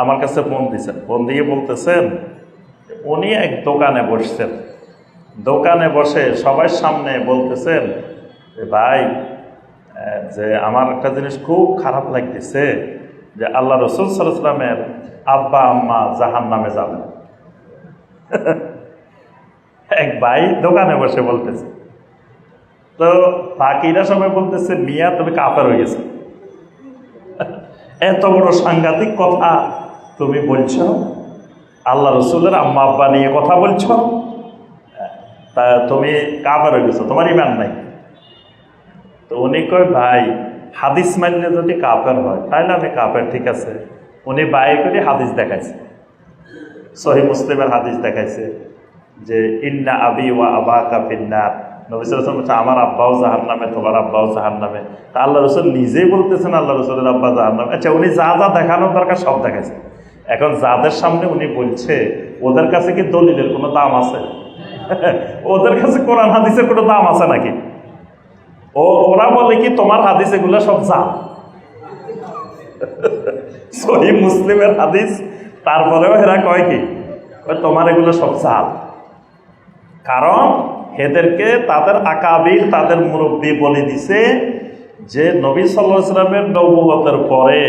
আমার কাছে ফোন দিয়েছেন ফোন দিয়ে বলতেছেন, উনি এক দোকানে বসছেন। দোকানে বসে সবার সামনে বলতেছেন যে ভাই যে আমার একটা জিনিস খুব খারাপ লাগতেছে, যে আল্লাহ রসুল সাল্লামের আব্বা, আম্মা জাহান নামে যাবেন এক ভাই দোকানে বসে বলতেছে। তো বাকিরা সবাই বলতেছে, মিয়া, তুমি কাপড় হয়ে গেছে। এত বড় সাংঘাতিক কথা। তুমি বলছ? আল্লাহ রসুলের আম্মা আব্বা নিয়ে কথা বলছ? তা তুমি হয়ে গেছো, তোমার ইমান নাই। তো উনি কয়, ভাই, হাদিস মানলে যদি কাপের হয়, তাহলে আমি কাপের ঠিক আছে? উনি বাই করে হাদিস দেখাইছে। সহি মুসলিমের হাদিস দেখাইছে যে, ইন্না আবি ওয়া আবা কাফিন্না নবী সাল্লাল্লাহু বলছে, আমার আব্বাও জাহান নামে তোমার আব্বাও জাহান নামে তা আল্লাহ রসুল নিজেই বলতেছেন, আল্লাহ রসুলের আব্বা জাহান নামে আচ্ছা উনি যা যা দেখানোর দরকার সব দেখাইছে। এখন যাদের সামনে উনি বলছে, ওদের কাছে কি দলিলের কোনো দাম আছে? ওদের কাছে কোরআন, হাদিসের কোনো দাম আছে নাকি? ও, ওরা বলে কি তোমার হাদিস এগুলো সব যা সহি মুসলিমের হাদিস, তারপরেও হেরা কয় কি? তোমার এগুলো সব জাল কারণ এদেরকে তাদের আকাবির তাদের মুরব্বী বলে দিছে যে নবী সাল্লাহ ইসলামের নবুগতের পরে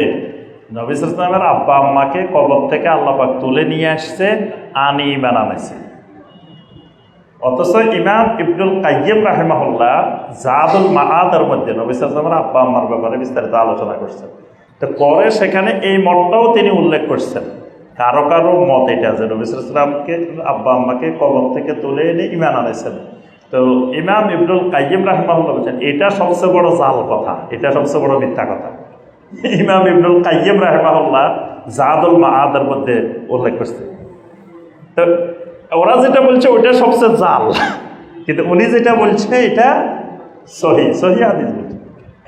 নবী ইসলামের আব্বা আম্মাকে কবর থেকে আল্লাপাক তুলে নিয়ে আসছে, আনি আনাইছে অথচ ইমাম ইবনুল কাইয়িম রাহেমাহুল্লাহ জাদুল মাহাদের মধ্যে নবী সাল্লামের আব্বা আম্মার ব্যাপারে বিস্তারিত আলোচনা করছেন। তো পরে সেখানে এই মতটাও তিনি উল্লেখ করছেন। কারও কারও মত এটা যে নবী সাল্লামকে আব্বা আম্মাকে কবর থেকে তুলে এনে ইমান আনাইছেন তো ইমাম ইবনুল কাইয়িম রাহেমাহুল্লাহ বলছেন, এটা সবচেয়ে বড় জাল কথা, এটা সবচেয়ে বড় মিথ্যা কথা। ইমাম ইবনুল কাইয়িম রাহেমাহুল্লাহ জাদুল মাহাদের মধ্যে উল্লেখ করছে। তো ওরা যেটা বলছে ওটা সবচেয়ে জাল। কিন্তু উনি যেটা বলছে, এটা সহি সহি হাদিস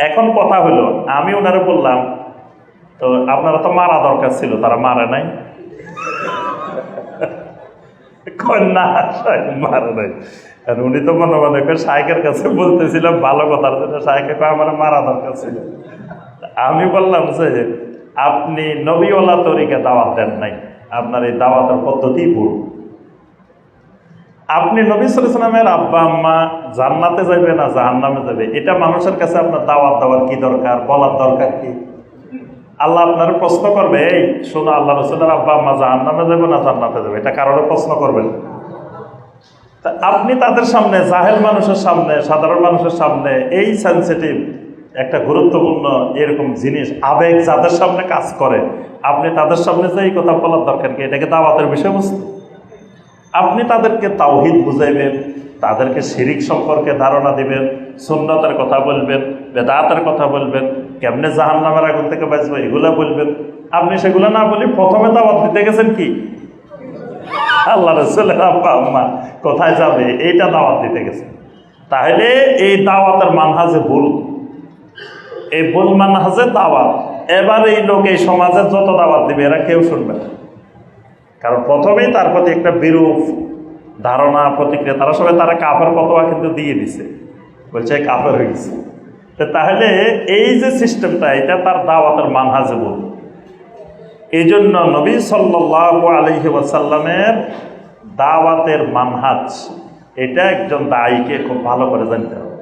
এখন কথা হলো, আমি ওনারে বললাম, তো আপনারা তো মারা দরকার ছিল, তারা মারে নাই? মারে নাই। আর উনি তো মনে মনে করে কাছে বলতেছিলাম ভালো শাহেকে কয়, আমার মারা দরকার ছিল। আমি বললাম যে, আপনি নবীওয়ালা তরিকে দাওয়াত দেন নাই। আপনার এই দাওয়াতের পদ্ধতি ভুল। আপনি নবী সালামের আব্বা, আম্মা জান্নাতে যাবে না, জাহান্নামে যাবে এটা মানুষের কাছে আপনার দাওয়াত দেওয়ার কি দরকার, বলার দরকার কি? আল্লাহ আপনার প্রশ্ন করবে, এই, শোনো, আল্লাহ রসুলের আব্বা, আম্মা জাহান্নামে যাবে না, জান্নাতে যাবে এটা কারোর প্রশ্ন করবেন আপনি তাদের সামনে, জাহেল মানুষের সামনে, সাধারণ মানুষের সামনে, এই সেন্সিটিভ একটা গুরুত্বপূর্ণ এরকম জিনিস, আবেগ যাদের সামনে কাজ করে, আপনি তাদের সামনে যে এই কথা বলার দরকার কি? এটাকে দাওয়াতের বিষয়বস্তু? আপনি তাদেরকে তাওহিদ বুঝাইবেন, তাদেরকে শিরিক সম্পর্কে ধারণা দিবেন, সুন্নতের কথা বলবেন, বেদাতের কথা বলবেন, কেমনে জাহান নামের আগুন থেকে বাঁচবে এগুলো বলবেন। আপনি সেগুলো না বলি প্রথমে দাওয়াত দিতে গেছেন কি? আল্লাহ রসুলের আব্বা, আম্মা, কোথায় যাবে? এইটা দাওয়াত দিতে গেছে তাহলে এই দাওয়াতের মানহাজে ভুল। এই ভুল মানহাজে দাওয়াত। এবার এই লোক এই সমাজে যত দাওয়াত দিবে, এরা কেউ শুনবে না। কারণ প্রথমেই তার প্রতি একটা বিরূপ ধারণা, প্রতিক্রিয়া, তারা সবাই তারা কাপড় পতোয়া কিন্তু দিয়ে দিছে। বলছে কাপড় হয়ে গেছে। তাহলে এই যে সিস্টেমটা, এটা তার দাওয়াতের মানহাজে বল এই জন্য নবী সাল্লাহ আলহি ওয়াসাল্লামের দাওয়াতের মানহাজ, এটা একজন দায়ীকে খুব ভালো করে জানতে হবে।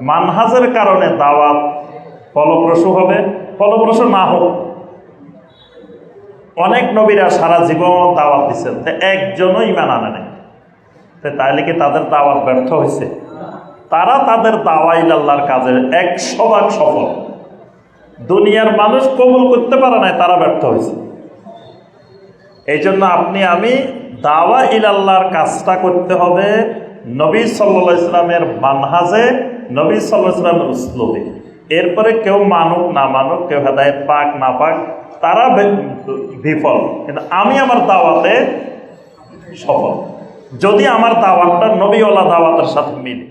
মানহাজের কারণে দাওয়াত ফলপ্রসূ হবে, ফলপ্রসূ না হোক। অনেক নবীরা সারা জীবন দাওয়াত দিচ্ছেন তো একজনও ইমান আনে নাই। তাইলে কি তাদের দাওয়াত ব্যর্থ হয়েছে তারা তাদের দাওয়াইল আল্লাহর কাজে একশো ভাগ সফল। দুনিয়ার মানুষ কবুল করতে পারে নাই, তারা ব্যর্থ হয়েছে এই জন্য আপনি, আমি দাওয়া ইলাল্লাহর কাজটা করতে হবে নবী সাল্লা ইসলামের মানহাজে, নবী সাল্লাহ ইসলামের উসলুবে। এরপরে কেউ মানুক, না মানুক, কেউ হেদায়ত পাক, না পাক, তারা বিফল। কিন্তু আমি আমার দাওয়াতে সফল। যদি আমার দাওয়াতটা নবীওয়ালা দাওয়াতের সাথে মিলে।